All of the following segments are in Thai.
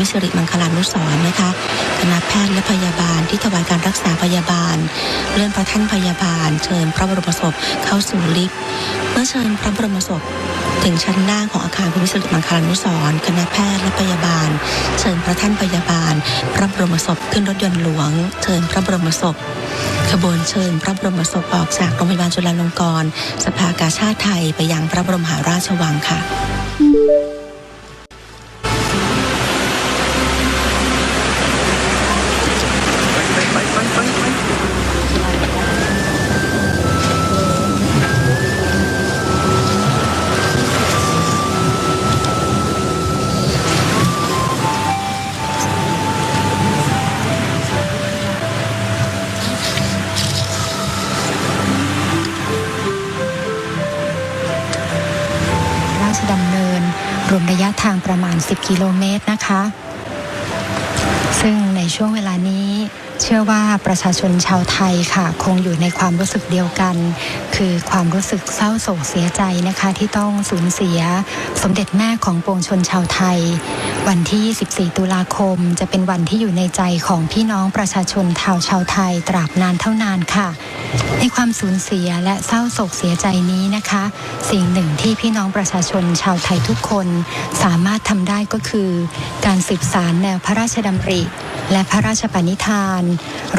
วิสิริมังคลานุสรนะคะคณะแพทย์และพยาบาลที่ถวายการรักษาพยาบาลเลื่อนพระท่านพยาบาล เชิญพระบรมศพเข้าสู่ลิฟต์เมื่อเชิญพระบรมศพถึงชั้นล่างของอาคารภูมิสิริมังคลานุสรคณะแพทย์และพยาบาล เชิญพระท่านพยาบาล พระบรมศพขึ้นรถยนต์หลวง เชิญพระบรมศพขบวนเชิญพระบรมศพออกจากโรงพยาบาลจุฬาลงกรณ์สภากาชาติไทยไปยังพระบรมหาราชวังค่ะ รวมระยะทางประมาณ 10 กิโลเมตรนะคะ ซึ่งในช่วงเวลานี้ เชื่อว่าประชาชนชาวไทยค่ะ คงอยู่ในความรู้สึกเดียวกัน คือความรู้สึกเศร้าโศกเสียใจนะคะ ที่ต้องสูญเสียสมเด็จแม่ของปวงชนชาวไทย วันที่24ตุลาคม จะเป็นวันที่อยู่ในใจของพี่น้องประชาชนชาวชาวไทยตราบนานเท่านานค่ะ ในความสูญเสียและเศร้าโศกเสียใจนี้นะคะ สิ่งหนึ่งที่พี่น้องประชาชนชาวไทยทุกคน สามารถทำได้ก็คือ การสืบสารแนวพระราชดำริ และพระราชปณิธาน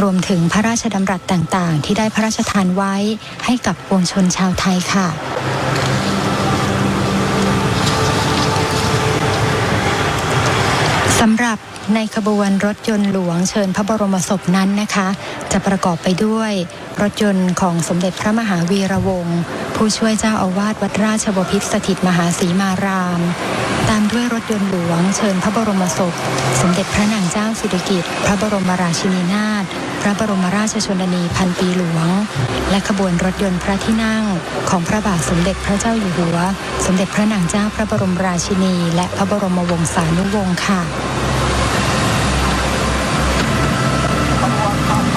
รวมถึงพระราชดำรัสต่างๆ ที่ได้พระราชทานไว้ให้กับปวงชนชาวไทยค่ะ สำหรับในขบวนรถยนต์หลวงเชิญพระบรมศพนั้นนะคะ จะประกอบไปด้วยรถยนต์ของสมเด็จพระมหาวีระวงศ์ผู้ช่วยเจ้าอาวาสวัดราชบพิตรสถิตมหาศรีมาราม ตามด้วยรถยนต์หลวงเชิญพระบรมศพ สมเด็จพระนางเจ้าสิริกิติ์พระบรมราชินีนาถพระบรมราชชนนีพันปีหลวง และขบวนรถยนต์พระที่นั่งของพระบาทสมเด็จพระเจ้าอยู่หัว มเด็จพระนางเจ้าพระบรมราชินี และพระบรมวงศานุวงศ์ค่ะ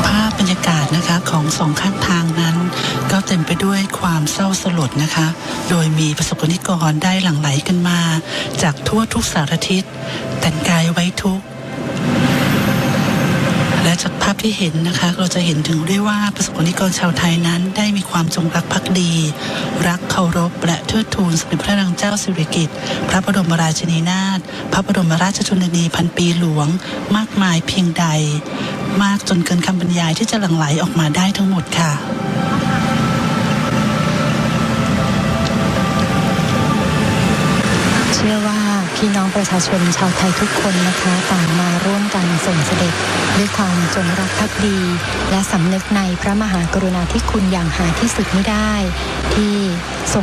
ภาพบรรยากาศนะคะของสองข้างทางนั้น ก็เต็มไปด้วยความเศร้าสลดนะคะ โดยมีประสบกนิกรได้หลั่งไหลกันมา จากทั่วทุกสารทิศแต่งกายไว้ทุกข์ พที่เห็นนะคะ เราจะเห็นถึงได้ว่าประสบกนิกรชาวไทยนั้น ได้มีความจงรักภักดี รักเคารพ และเทิดทูนสมเด็จพระนางเจ้าสิริกิติ์พระบรมราชินีนาถพระบรมราชชนนีพันปีหลวง มากมายเพียงใด มากจนเกินคำบรรยายที่จะหลั่งไหลออกมาได้ทั้งหมดค่ะ พี่น้องประชาชนชาวไทยทุกคนนะคะต่างมาร่วมกันส่งเสด็จ ด้วยความจงรักภักดี และสำนึกในพระมหากรุณาธิคุณอย่างหาที่สุดไม่ได้ ที่ทรง